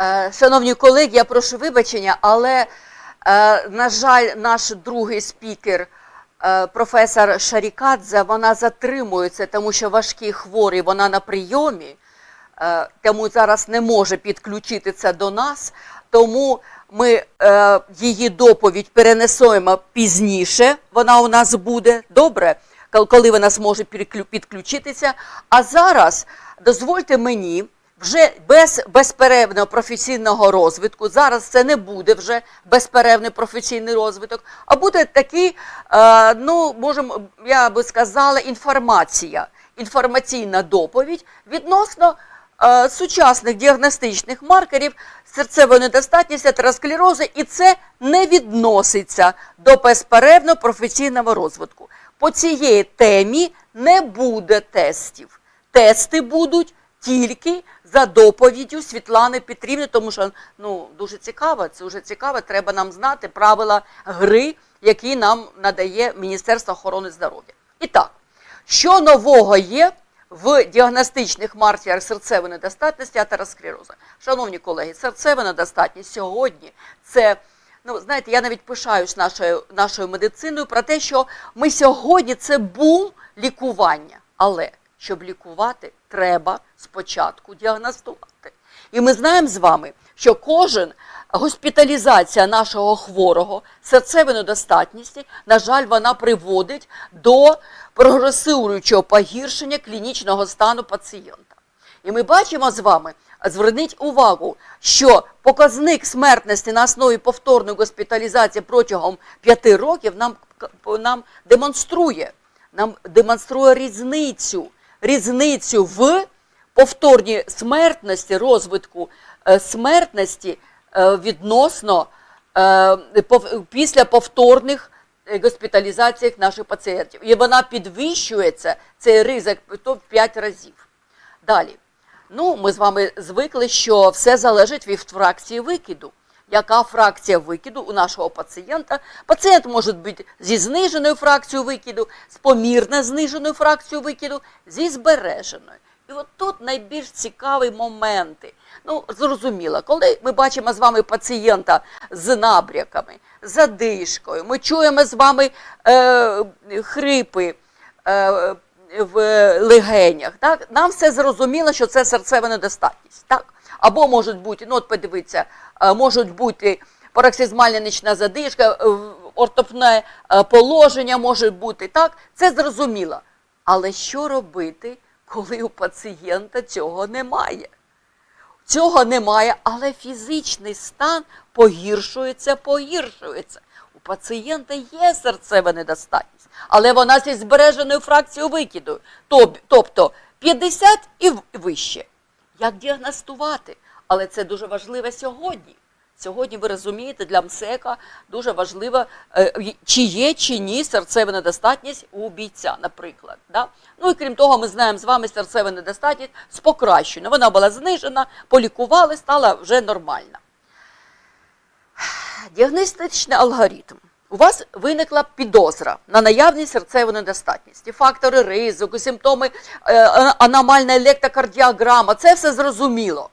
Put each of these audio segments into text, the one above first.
Е, Шановні колеги, я прошу вибачення, але, е, на жаль, наш другий спікер, е, професор Шарікадзе, вона затримується, тому що важкий хворий, вона на прийомі, тому зараз не може підключитися до нас. Тому ми її доповідь перенесемо пізніше. Вона у нас буде добре, коли вона зможе підключитися. А зараз дозвольте мені вже без безперервного професійного розвитку. Зараз це не буде вже безперервний професійний розвиток, а буде такий, е, ну можемо, я би сказала, інформація, інформаційна доповідь відносно е, сучасних діагностичних маркерів серцевої недостатності, атеросклерозу, і це не відноситься до безперервного професійного розвитку. По цієї темі не буде тестів. Тести будуть тільки за доповіддю Світлани Петрівни, тому що ну дуже цікаво, це вже цікаво. Треба нам знати правила гри, які нам надає Міністерство охорони здоров'я. І так, що нового є в діагностичних маркерах серцевої недостатності атеросклерозу? Шановні колеги, серцева недостатність сьогодні це. Ну, знаєте, я навіть пишаюсь нашою, нашою медициною про те, що ми сьогодні це бум лікування. Але щоб лікувати, треба спочатку діагностувати. І ми знаємо з вами, що кожен госпіталізація нашого хворого серцевої недостатності, на жаль, вона приводить до прогресуючого погіршення клінічного стану пацієнта. І ми бачимо з вами, зверніть увагу, що показник смертності на основі повторної госпіталізації протягом 5 років нам, нам демонструє, нам демонструє різницю, різницю в повторній смертності, розвитку е, смертності е, відносно е, після повторних госпіталізаціях наших пацієнтів. І вона підвищується, цей ризик, в 5 разів. Далі. Ну, ми з вами звикли, що все залежить від фракції викиду. Яка фракція викиду у нашого пацієнта? Пацієнт може бути зі зниженою фракцією викиду, з помірно зниженою фракцією викиду, зі збереженою. І от тут найбільш цікаві моменти. Ну, зрозуміло, коли ми бачимо з вами пацієнта з набряками, задишкою, ми чуємо з вами е, хрипи, е, в легенях. Так? Нам все зрозуміло, що це серцева недостатність. Так? Або можуть бути, ну от подивіться, е, можуть бути пароксизмальна нічна задишка, е, ортопне е, положення може бути. Так? Це зрозуміло. Але що робити, коли у пацієнта цього немає? Цього немає, але фізичний стан погіршується, погіршується. У пацієнта є серцева недостатність, але вона зі збереженою фракцією викиду, тобто 50 і вище. Як діагностувати? Але це дуже важливо сьогодні. Сьогодні ви розумієте, для МСЕКа дуже важливо, е, чи є чи ні серцева недостатність у бійця, наприклад. Да? Ну і крім того, ми знаємо з вами серцева недостатність з покращеною. Вона була знижена, полікували, стала вже нормальна. Діагностичний алгоритм. У вас виникла підозра на наявність серцевої недостатності, фактори ризику, симптоми, е, аномальна електрокардіограма. Це все зрозуміло.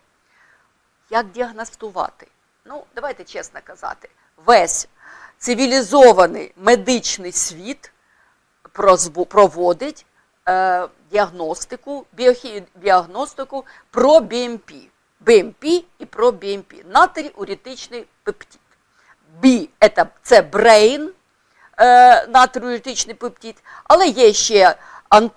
Як діагностувати? Ну, давайте чесно казати, весь цивілізований медичний світ проводить е, діагностику, біохі, діагностику про БМП. БМП і про БМП. Натріурітичний пептид. B – это, це brain, е, натріурітичний пептид, але є ще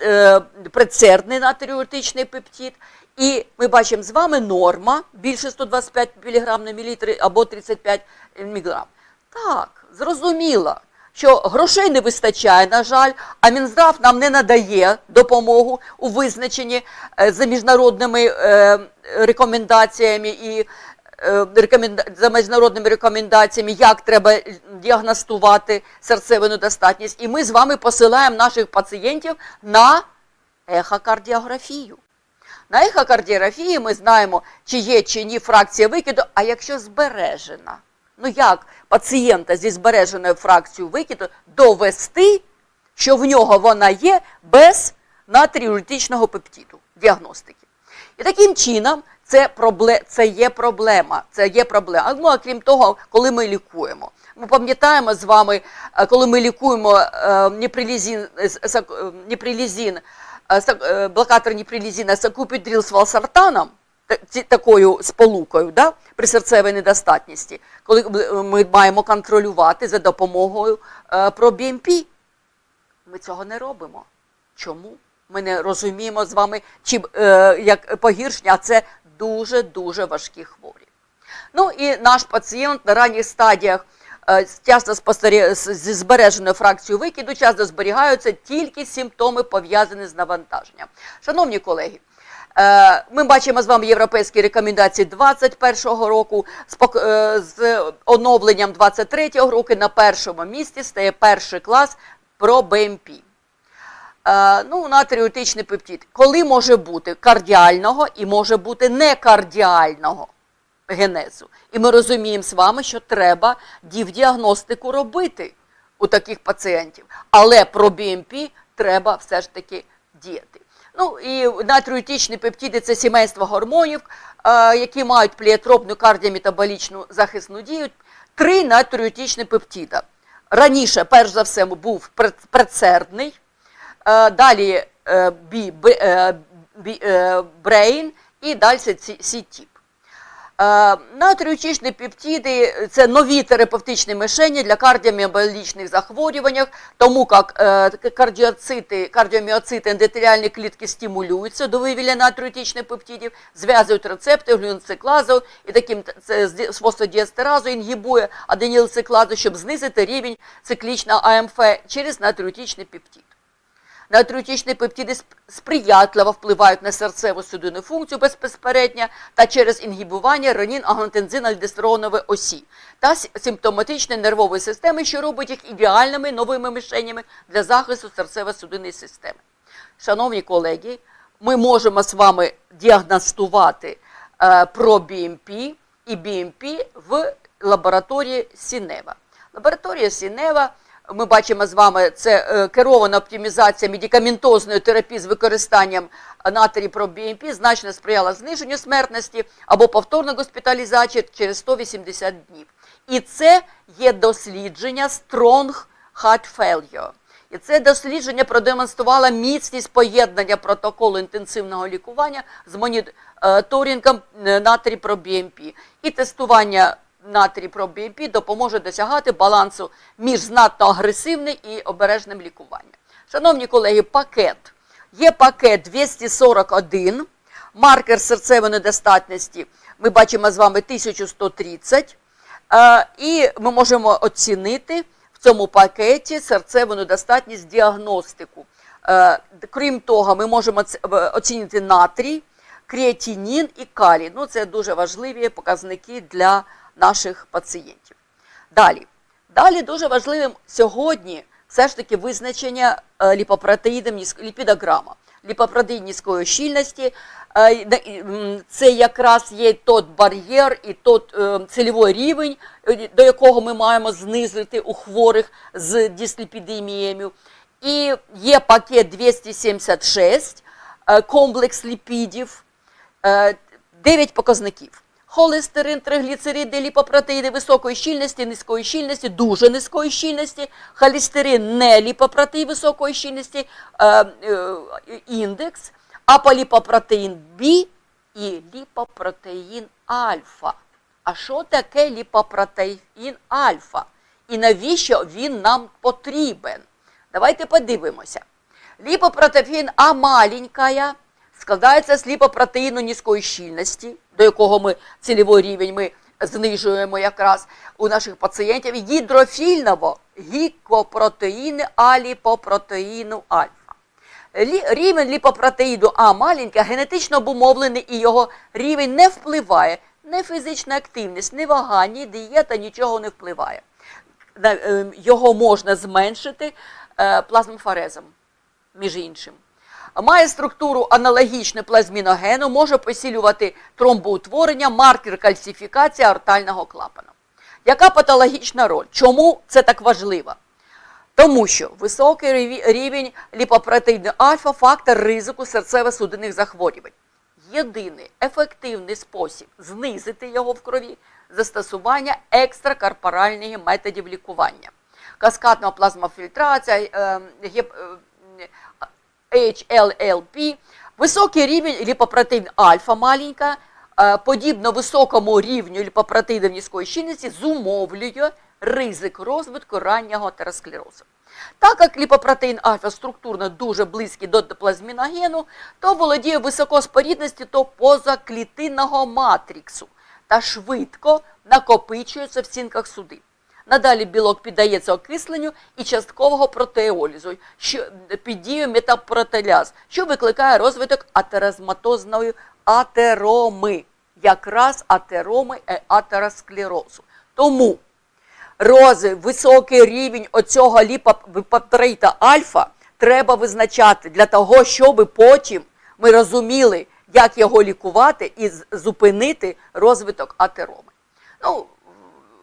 е, предсердний натріурітичний пептид. І ми бачимо з вами норма більше 125 мг на мілітр або 35 мг. Так, зрозуміло, що грошей не вистачає, на жаль, а Мінздрав нам не надає допомогу у визначенні е, за міжнародними е, рекомендаціями і за міжнародними рекомендаціями, як треба діагностувати серцеву недостатність. І ми з вами посилаємо наших пацієнтів на ехокардіографію. На ехокардіографії ми знаємо, чи є чи ні фракція викиду, а якщо збережена. Ну як пацієнта зі збереженою фракцією викиду довести, що в нього вона є без натріуритичного пептиду діагностики. І таким чином Це, пробле... це є проблема. Це є проблема. Ну, а крім того, коли ми лікуємо. Ми пам'ятаємо з вами, е, коли ми лікуємо е, неприлізін, е, е, е, блокатор неприлізіна сакупідріл з валсартаном, такою сполукою да, при серцевій недостатності, коли ми маємо контролювати за допомогою е, пробімп. Ми цього не робимо. Чому? Ми не розуміємо з вами, чи е, як погіршення, а це дуже-дуже важкі хворі. Ну і наш пацієнт на ранніх стадіях е, часто зі збереженою фракцією викиду, часто зберігаються тільки симптоми, пов'язані з навантаженням. Шановні колеги, е, ми бачимо з вами європейські рекомендації 2021 року е, з оновленням 23 року на першому місці стає перший клас про БМП. Е, ну, натріотичний пептид. Коли може бути кардіального і може бути некардіального генезу. І ми розуміємо з вами, що треба дівдіагностику робити у таких пацієнтів. Але про БМП треба все ж таки діяти. Ну і натріотичні пептиди це сімейство гормонів, е, які мають плієтропну кардіометаболічну захисну дію. Три натріотичні пептида. Раніше, перш за все, був предсердний, далі е, б, е, е, брейн і далі. Е, Натріочічні пептиди – це нові терапевтичні мишені для кардіоміоболічних захворювань, тому як кардіоцити, кардіоміоцити ендотеліальні клітки стимулюються до вивілля натріотичних пептидів, зв'язують рецепти глюнциклазу і таким з інгібує аденілциклазу, щоб знизити рівень циклічного АМФ через натріотичний пептид. Натріотичні пептиди сприятливо впливають на серцеву судинну функцію безпосередньо та через інгібування ренін анготензин альдостеронової осі та симптоматичної нервової системи, що робить їх ідеальними новими мишенями для захисту серцево-судинної системи. Шановні колеги, ми можемо з вами діагностувати е, про БМП і БМП в лабораторії Сінева. Лабораторія Сінева, ми бачимо з вами, це е, керована оптимізація медикаментозної терапії з використанням натрій про БМП значно сприяла зниженню смертності або повторно госпіталізації через 180 днів. І це є дослідження Strong Heart Failure. І це дослідження продемонструвало міцність поєднання протоколу інтенсивного лікування з моніторингом е, натрій про БМП. І тестування натрій про БМП допоможе досягати балансу між знатно агресивним і обережним лікуванням. Шановні колеги, пакет. Є пакет 241, маркер серцевої недостатності. Ми бачимо з вами 1130. Е, І ми можемо оцінити в цьому пакеті серцеву недостатність діагностику. Е, Крім того, ми можемо оцінити натрій, креатинін і калій. Ну, це дуже важливі показники для наших пацієнтів. Далі. Далі дуже важливим сьогодні все ж таки визначення е, ліпопротеїдом ліпідограма. Ліпопротеїд низької щільності е, це якраз є той бар'єр і той е, цільовий рівень, до якого ми маємо знизити у хворих з дисліпідемією. І є пакет 276, е, комплекс ліпідів, Е, 9 показників. Холестерин, тригліцериди, ліпопротеїди високої щільності, низької щільності, дуже низької щільності, холестерин не ліпопротеїд високої щільності, е, е, індекс, аполіпопротеїн Б і ліпопротеїн альфа. А що таке ліпопротеїн альфа? І навіщо він нам потрібен? Давайте подивимося. Ліпопротеїн А маленькая складається з ліпопротеїну низької щільності, до якого ми цільовий рівень ми знижуємо якраз у наших пацієнтів, гідрофільного гікопротеїну аліпопротеїну альфа. Рівень ліпопротеїду А маленька генетично обумовлений і його рівень не впливає. Не фізична активність, ні вага, ні дієта, нічого не впливає. Е, Його можна зменшити е, плазмофорезом, між іншим. Має структуру аналогічну плазміногену, може посилювати тромбоутворення, маркер кальцифікації артального клапану. Яка патологічна роль? Чому це так важливо? Тому що високий рівень ліпопротеїну альфа – фактор ризику серцево-судинних захворювань. єдиний ефективний спосіб знизити його в крові застосування екстракорпоральних методів лікування. Каскадна плазмофільтрація, е, е, HLLP, високий рівень ліпопротеїн альфа маленька, е, подібно високому рівню ліпопротеїнів низької щільності зумовлює ризик розвитку раннього атеросклерозу. Так як ліпопротеїн альфа структурно дуже близький до плазміногену, то володіє високоспорідністю до позаклітинного матриксу та швидко накопичується в стінках судин. Надалі білок піддається окисленню і часткового протеолізу, що під дією метапротеляз, що викликає розвиток атерозматозної атероми, якраз атероми і атеросклерозу. Тому рози, високий рівень оцього ліпопротеїта альфа треба визначати для того, щоб потім ми розуміли, як його лікувати і зупинити розвиток атероми. Ну,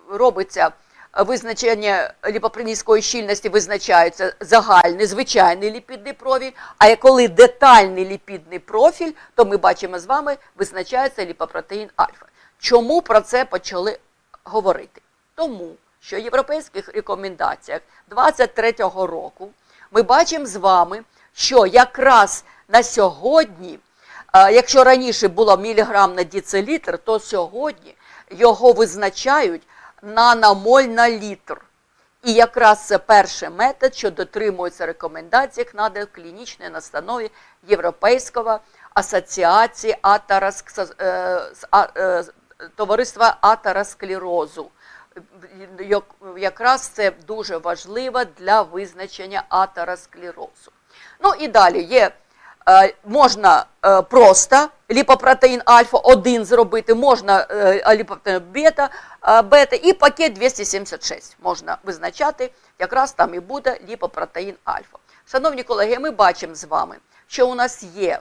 робиться визначення ліпопринійської щільності визначається загальний, звичайний ліпідний профіль, а коли детальний ліпідний профіль, то ми бачимо з вами, визначається ліпопротеїн альфа. Чому про це почали говорити? Тому що в європейських рекомендаціях 23-го року ми бачимо з вами, що якраз на сьогодні, якщо раніше було міліграм на децилітр, то сьогодні його визначають наномоль на літр. І якраз це перший метод, що дотримується рекомендацій на клінічній настанові Європейського асоціації атероск- е, е, товариства атеросклерозу. Якраз це дуже важливо для визначення атеросклерозу. Ну і далі є можна е, просто ліпопротеїн альфа 1 зробити, можна е, ліпопротеїн бета, е, бета і пакет 276 можна визначати, якраз там і буде ліпопротеїн альфа. Шановні колеги, ми бачимо з вами, що у нас є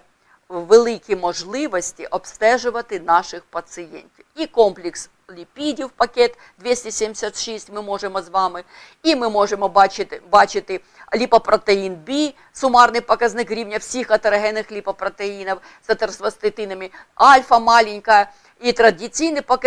великі можливості обстежувати наших пацієнтів. І комплекс ліпідів, пакет 276 ми можемо з вами, і ми можемо бачити, бачити ліпопротеїн Б, сумарний показник рівня всіх атерогенних ліпопротеїнів з атеросваститинами, альфа маленька і традиційний показник.